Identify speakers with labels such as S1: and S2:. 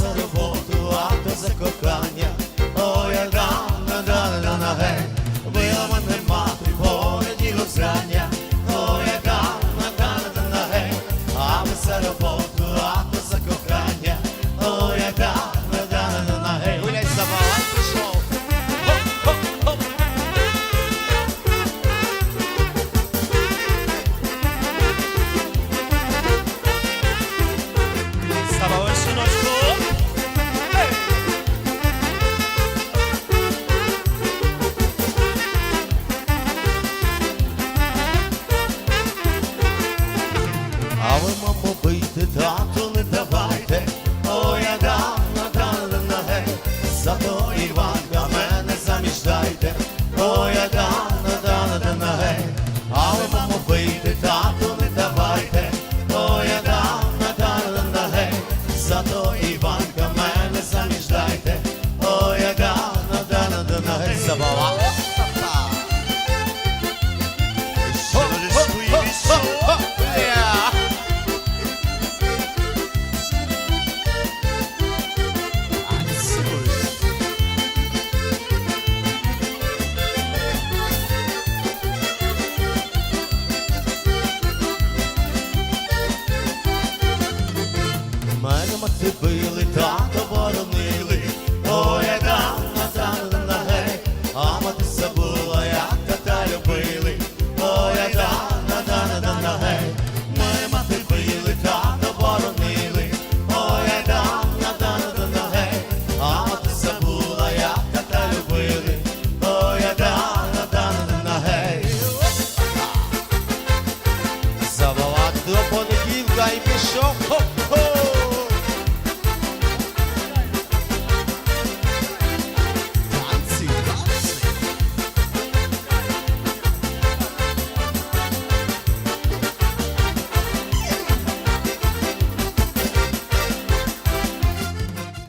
S1: за роботу, а до закохання, о, я хлопці та оборонили, боронили, Оля нам назад гей, а мати забула, як тата любили, Оля нам на гей, ми мати били, тато боронили, Оля нам на гей, а мати забула, як тата любили, Оля дана гей. Забувати до понеділка і пішов.